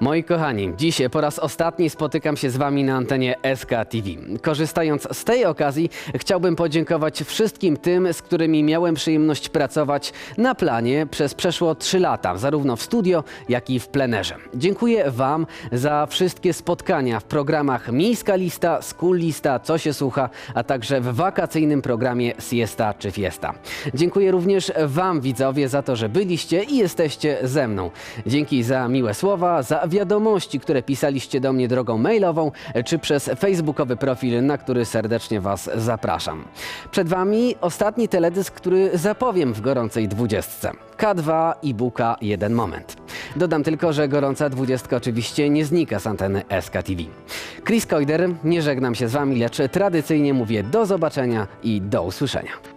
Moi kochani, dziś po raz ostatni spotykam się z Wami na antenie SK TV. Korzystając z tej okazji, chciałbym podziękować wszystkim tym, z którymi miałem przyjemność pracować na planie przez przeszło 3 lata, zarówno w studio, jak i w plenerze. Dziękuję Wam za wszystkie spotkania w programach Miejska Lista, School Lista, Co się słucha, a także w wakacyjnym programie Siesta czy Fiesta. Dziękuję również Wam, widzowie, za to, że byliście i jesteście ze mną. Dzięki za miłe słowa, wiadomości, które pisaliście do mnie drogą mailową czy przez facebookowy profil, na który serdecznie Was zapraszam. Przed Wami ostatni teledysk, który zapowiem w gorącej dwudziestce. K2 i Buka Jeden Moment. Dodam tylko, że gorąca dwudziestka oczywiście nie znika z anteny SKTV. Chris Koider, nie żegnam się z Wami, lecz tradycyjnie mówię do zobaczenia i do usłyszenia.